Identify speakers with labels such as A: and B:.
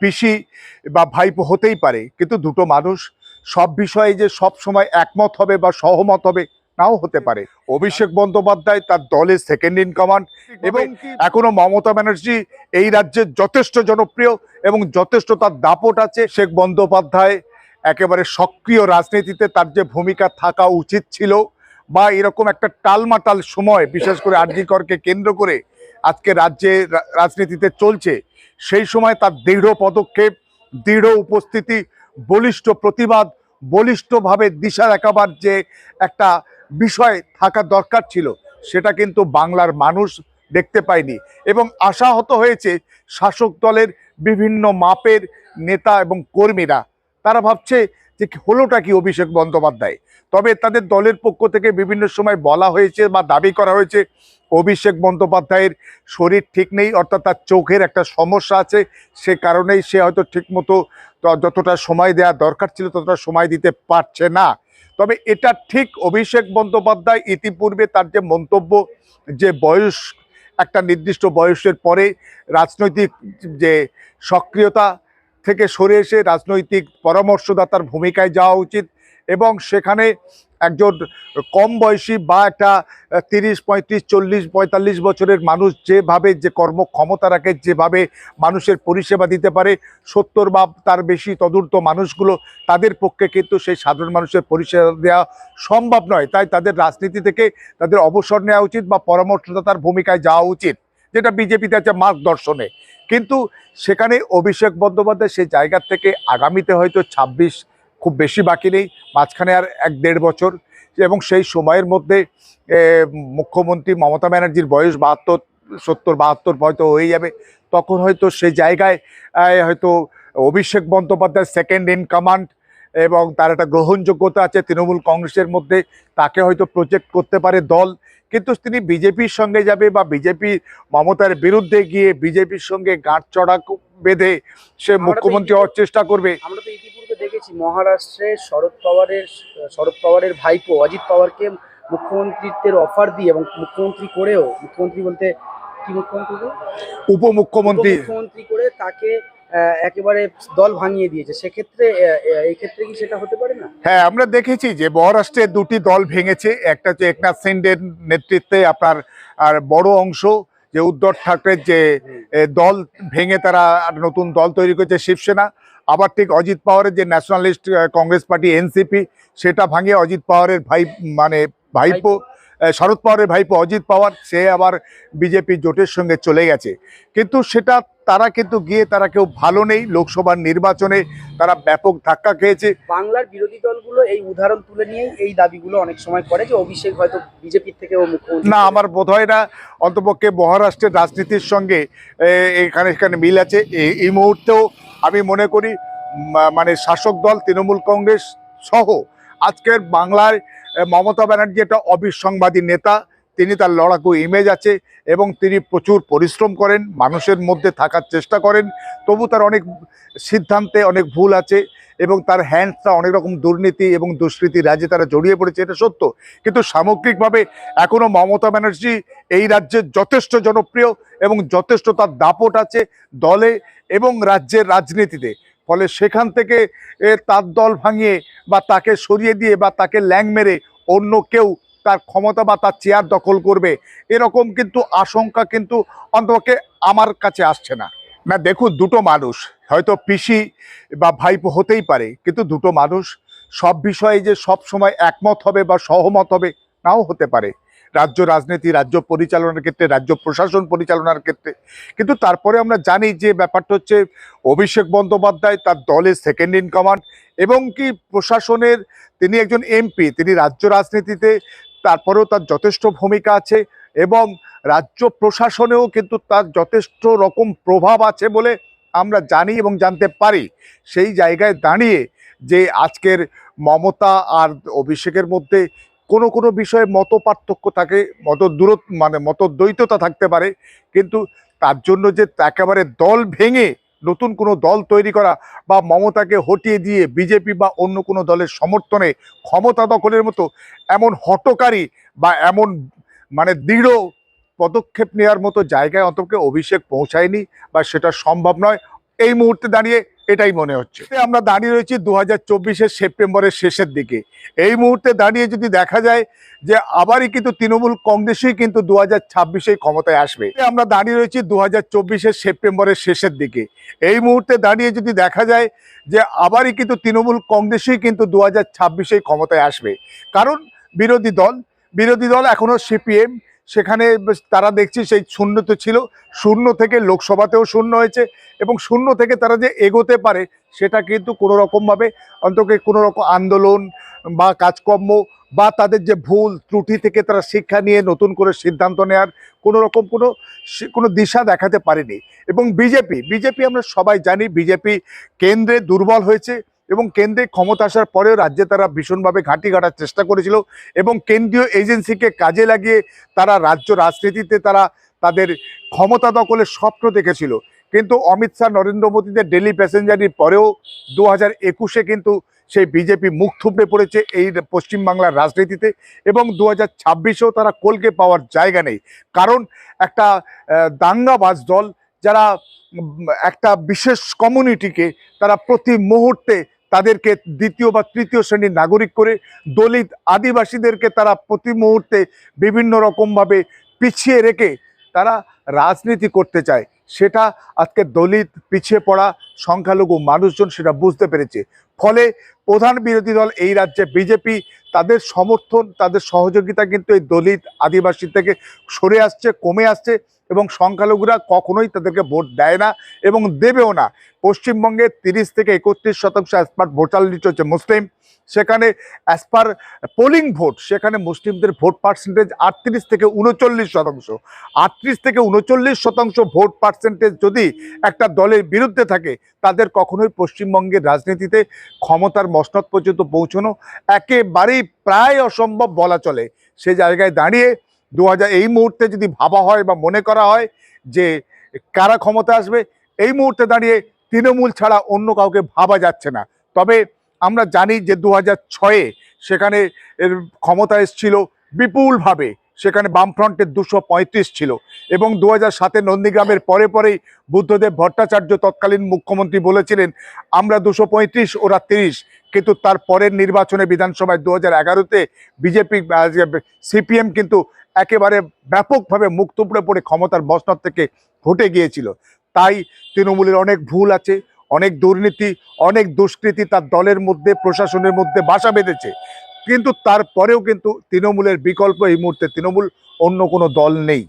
A: পিসি বা ভাইপো হতেই পারে কিন্তু দুটো মানুষ সব বিষয়ে যে সব সময় একমত হবে বা সহমত হবে নাও হতে পারে। অভিষেক বন্দ্যোপাধ্যায় তার দলের সেকেন্ড ইন কমান্ড এবং এখনও মমতা ব্যানার্জি এই রাজ্যের যথেষ্ট জনপ্রিয় এবং যথেষ্ট তার দাপট আছে। শেখ বন্দ্যোপাধ্যায় একেবারে সক্রিয় রাজনীতিতে তার যে ভূমিকা থাকা উচিত ছিল বা এরকম একটা টালমাটাল সময় বিশেষ করে আরজিকরকে কেন্দ্র করে আজকে রাজ্যে রাজনীতিতে চলছে সেই সময় তার দৃঢ় পদক্ষেপ, দৃঢ় উপস্থিতি, বলিষ্ঠ প্রতিবাদ, বলিষ্ঠভাবে দিশা দেখাবার যে একটা বিষয় থাকা দরকার ছিল, সেটা কিন্তু বাংলার মানুষ দেখতে পায়নি। এবং আশাহত হয়েছে শাসক দলের বিভিন্ন মাপের নেতা এবং কর্মীরা। তারা ভাবছে যে হলোটা কি অভিষেক বন্দ্যোপাধ্যায়? তবে তাদের দলের পক্ষ থেকে বিভিন্ন সময় বলা হয়েছে বা দাবি করা হয়েছে, অভিষেক বন্দ্যোপাধ্যায়ের শরীর ঠিক নেই, অর্থাৎ তার চোখের একটা সমস্যা আছে, সে কারণেই সে হয়তো ঠিকমতো যতটা সময় দেওয়া দরকার ছিল ততটা সময় দিতে পারছে না। তবে এটা ঠিক অভিষেক বন্দ্যোপাধ্যায় ইতিপূর্বে তার যে মন্তব্য, যে বয়স, একটা নির্দিষ্ট বয়সের পরে রাজনৈতিক যে সক্রিয়তা থেকে সরে এসে রাজনৈতিক পরামর্শদাতার ভূমিকায় যাওয়া উচিত এবং সেখানে একজন কম বয়সী বা একটা তিরিশ, পঁয়ত্রিশ, চল্লিশ, পঁয়তাল্লিশ বছরের মানুষ যেভাবে যে কর্মক্ষমতা রাখে যেভাবে মানুষের পরিষেবা দিতে পারে, সত্তর বা তার বেশি তদূর্ত মানুষগুলো তাদের পক্ষে কিন্তু সেই সাধারণ মানুষের পরিষেবা দেওয়া সম্ভব নয়। তাই তাদের রাজনীতি থেকে তাদের অবসর নেওয়া উচিত বা পরামর্শদাতার ভূমিকায় যাওয়া উচিত। যেটা বিজেপিতে আছে মার্গদর্শনে কিন্তু সেখানে অভিষেক বন্দ্যোপাধ্যায় সেই জায়গা থেকে আগামীতে হয়তো ছাব্বিশ খুব বেশি বাকি নেই, মাঝখানে আর এক দেড় বছর। এবং সেই সময়ের মধ্যে মুখ্যমন্ত্রী মমতা ব্যানার্জির বয়স বাহাত্তর, সত্তর, বাহাত্তর হয়তো হয়ে যাবে। তখন হয়তো সেই জায়গায় হয়তো Abhishek Bandyopadhyay second in command এবং তার একটা গ্রহণযোগ্যতা আছে তৃণমূল কংগ্রেসের মধ্যে। তাকে হয়তো প্রজেক্ট করতে পারে দল। কিন্তু তিনি বিজেপির সঙ্গে যাবে বা বিজেপি মমতার বিরুদ্ধে গিয়ে বিজেপির সঙ্গে গাঁট চড়া বেঁধে সে মুখ্যমন্ত্রী হওয়ার চেষ্টা করবে।
B: আমরা তো ইতিপূর্বে দেখেছি মহারাষ্ট্রে শরদ পাওয়ারের শরদ পাওয়ারের ভাইপো অজিত পাওয়ারকে মুখ্যমন্ত্রীত্বের অফার দিয়ে এবং মুখ্যমন্ত্রী করেও মুখ্যমন্ত্রী বলতে কি মুখ্যমন্ত্রী
A: উপমুখ্যমন্ত্রী।
B: মুখ্যমন্ত্রী করে তাকে একেবারে দল ভাঙিয়ে দিয়েছে। সেক্ষেত্রে এই ক্ষেত্রে কি সেটা হতে পারে না?
A: হ্যাঁ আমরা দেখেছি যে মহারাষ্ট্রে দুটি দল ভেঙেছে। একটা হচ্ছে একনাথ সিন্ডের নেতৃত্বে আপনার আর বড় অংশ যে উদ্ধব ঠাকরের যে দল ভেঙে তারা নতুন দল তৈরি করেছে শিবসেনা। আবার ঠিক অজিত পাওয়ারের যে ন্যাশনালিস্ট কংগ্রেস পার্টি এনসিপি সেটা ভাঙিয়ে অজিত পাওয়ারের ভাই মানে ভাইপো। শরদ পাওয়ারের ভাইপো অজিত পাওয়ার সে আবার বিজেপি জোটের সঙ্গে চলে গেছে। কিন্তু সেটা তারা কিন্তু গিয়ে তারা কেউ ভালো নেই লোকসভার নির্বাচনে তারা ব্যাপক ধাক্কা খেয়েছে।
B: বাংলার বিরোধী দলগুলো এই উদাহরণ তুলে নিয়ে এই দাবিগুলো অনেক সময় করে যে অভিষেক হয়তো বিজেপির থেকে ও মুখ্যমন্ত্রী
A: না আমার বোধ হয় না অন্তপক্ষে মহারাষ্ট্রের রাজনীতির সঙ্গে এখানে এখানে মিল আছে। এই মুহূর্তেও আমি মনে করি মানে শাসক দল তৃণমূল কংগ্রেস সহ আজকের বাংলায় মমতা ব্যানার্জি একটা অবিসংবাদী নেতা, তিনি তার লড়াকু ইমেজ আছে এবং তিনি প্রচুর পরিশ্রম করেন, মানুষের মধ্যে থাকার চেষ্টা করেন, তবু তার অনেক সিদ্ধান্তে অনেক ভুল আছে এবং তার হ্যান্ডসটা অনেক রকম দুর্নীতি এবং দুষ্কৃতি রাজ্যে তারা জড়িয়ে পড়েছে, এটা সত্য। কিন্তু সামগ্রিকভাবে এখনও মমতা ব্যানার্জি এই রাজ্যের যথেষ্ট জনপ্রিয় এবং যথেষ্ট তার দাপট আছে দলে এবং রাজ্যের রাজনীতিতে। ফলে সেখান থেকে তার দল ভাঙিয়ে বা তাকে সরিয়ে দিয়ে বা তাকে ল্যাং মেরে অন্য কেউ তার ক্ষমতা বা তার চেয়ার দখল করবে, এরকম কিন্তু আশঙ্কা কিন্তু অন্তপক্ষে আমার কাছে আসছে না। না, দেখুন, দুটো মানুষ, হয়তো পিসি বা ভাইপো হতেই পারে, কিন্তু দুটো মানুষ সব বিষয়ে যে সব সময় একমত হবে বা সহমত হবে, নাও হতে পারে। রাজ্য রাজনীতি, রাজ্য পরিচালনার ক্ষেত্রে, রাজ্য প্রশাসন পরিচালনার ক্ষেত্রে। কিন্তু তারপরে আমরা জানি যে ব্যাপারটা হচ্ছে অভিষেক বন্দ্যোপাধ্যায় তার দলের সেকেন্ড ইন কমান্ড এবং কি প্রশাসনের তিনি একজন এমপি তিনি রাজ্য রাজনীতিতে তারপরেও তার যথেষ্ট ভূমিকা আছে এবং রাজ্য প্রশাসনেও কিন্তু তার যথেষ্ট রকম প্রভাব আছে বলে আমরা জানি এবং জানতে পারি। সেই জায়গায় দাঁড়িয়ে যে আজকের মমতা আর অভিষেকের মধ্যে কোনো কোনো বিষয়ে মত পার্থক্য থাকে মত দূর মানে মত দ্বৈততা থাকতে পারে, কিন্তু তার জন্য যে একেবারে দল ভেঙে নতুন কোনো দল তৈরি করা বা মমতাকে হটিয়ে দিয়ে বিজেপি বা অন্য কোনো দলের সমর্থনে ক্ষমতা দখলের মতো এমন হটকারী বা এমন মানে দৃঢ় পদক্ষেপ নেওয়ার মতো জায়গায় অন্তত অভিষেক পৌঁছায়নি বা সেটা সম্ভব নয়। এই মুহূর্তে দাঁড়িয়ে এটাই মনে হচ্ছে। আমরা দাঁড়িয়ে রয়েছি দু হাজার সেপ্টেম্বরের শেষের দিকে। এই মুহূর্তে দাঁড়িয়ে যদি দেখা যায় যে আবারই কিন্তু তৃণমূল কংগ্রেসই কিন্তু দু হাজার ছাব্বিশে ক্ষমতায় আসবে। আমরা দাঁড়িয়ে রয়েছি দু হাজার সেপ্টেম্বরের শেষের দিকে। এই মুহূর্তে দাঁড়িয়ে যদি দেখা যায় যে আবারই কিন্তু তৃণমূল কংগ্রেসই কিন্তু দু হাজার ক্ষমতায় আসবে। কারণ বিরোধী দল বিরোধী দল এখনও সিপিএম সেখানে তারা দেখছি সেই শূন্য তো ছিল, শূন্য থেকে লোকসভাতেও শূন্য হয়েছে এবং শূন্য থেকে তারা যে এগোতে পারে সেটা কিন্তু কোনো রকমভাবে অন্তকে কোনো রকম আন্দোলন বা কাজকর্ম বা তাদের যে ভুল ত্রুটি থেকে তারা শিক্ষা নিয়ে নতুন করে সিদ্ধান্ত নেওয়ার কোনো রকম কোনো কোনো দিশা দেখাতে পারেনি। এবং বিজেপি বিজেপি আমরা সবাই জানি, বিজেপি কেন্দ্রে দুর্বল হয়েছে এবং কেন্দ্রে ক্ষমতা আসার পরেও রাজ্যে তারা ভীষণভাবে ঘাঁটি ঘাটার চেষ্টা করেছিল এবং কেন্দ্রীয় এজেন্সিকে কাজে লাগিয়ে তারা রাজ্য রাজনীতিতে তারা তাদের ক্ষমতা দখলের স্বপ্ন দেখেছিল। কিন্তু অমিত শাহ, নরেন্দ্র মোদীদের ডেলি প্যাসেঞ্জারির পরেও দু হাজার একুশে কিন্তু সেই বিজেপি মুখ থুবড়ে পড়েছে এই পশ্চিমবাংলার রাজনীতিতে এবং দু হাজার ছাব্বিশেও তারা কলকে পাওয়ার জায়গা নেই। কারণ একটা দাঙ্গাবাজ দল, যারা একটা বিশেষ কমিউনিটিকে তারা প্রতি মুহূর্তে তাদেরকে দ্বিতীয় বা তৃতীয় শ্রেণির নাগরিক করে দলিত আদিবাসীদেরকে তারা প্রতি মুহূর্তে বিভিন্ন রকমভাবে পিছিয়ে রেখে তারা রাজনীতি করতে চায়। সেটা আজকে দলিত, পিছিয়ে পড়া সংখ্যালঘু মানুষজন সেটা বুঝতে পেরেছে। ফলে প্রধান বিরোধী দল এই রাজ্যে বিজেপি তাদের সমর্থন, তাদের সহযোগিতা কিন্তু এই দলিত আদিবাসী থেকে সরে আসছে, কমে আসছে। এবং সংখ্যালঘুরা কখনোই তাদেরকে ভোট দেয় না এবং দেবেও না। পশ্চিমবঙ্গে তিরিশ থেকে একত্রিশ শতাংশ অ্যাসপার ভোটার লিস্ট হচ্ছে মুসলিম। সেখানে অ্যাজ পার পোলিং ভোট সেখানে মুসলিমদের ভোট পার্সেন্টেজ আটত্রিশ থেকে উনচল্লিশ শতাংশ। আটত্রিশ থেকে উনচল্লিশ শতাংশ ভোট পার্সেন্টেজ যদি একটা দলের বিরুদ্ধে থাকে, তাদের কখনোই পশ্চিমবঙ্গের রাজনীতিতে ক্ষমতার মসনদ পর্যন্ত পৌঁছানো একেবারেই প্রায় অসম্ভব বলা চলে। সে জায়গায় দাঁড়িয়ে দু এই মুহূর্তে যদি ভাবা হয় বা মনে করা হয় যে কারা ক্ষমতা আসবে, এই মুহূর্তে দাঁড়িয়ে তৃণমূল ছাড়া অন্য কাউকে ভাবা যাচ্ছে না। তবে আমরা জানি যে দু হাজার ছয়ে সেখানে ক্ষমতা এসেছিল বিপুলভাবে। সেখানে বামফ্রন্টের দুশো পঁয়ত্রিশ ছিল এবং দু হাজার সাতে নন্দীগ্রামের পরে পরেই বুদ্ধদেব ভট্টাচার্য তৎকালীন মুখ্যমন্ত্রী বলেছিলেন, আমরা দুশো পঁয়ত্রিশ, ওরা তিরিশ। কিন্তু তার পরের নির্বাচনে বিধানসভায় দু হাজার এগারোতে বিজেপি সিপিএম কিন্তু একেবারে ব্যাপকভাবে মুখ পড়ে পড়ে ক্ষমতার বসনার থেকে ঘটে গিয়েছিল। তাই তৃণমূলের অনেক ভুল আছে, অনেক দুর্নীতি, অনেক দুষ্কৃতি তার দলের মধ্যে, প্রশাসনের মধ্যে বাসা বেঁধেছে। কিন্তু তারপরেও কিন্তু তৃণমূলের বিকল্প এই মুহূর্তে, তৃণমূল অন্য কোনো দল নেই।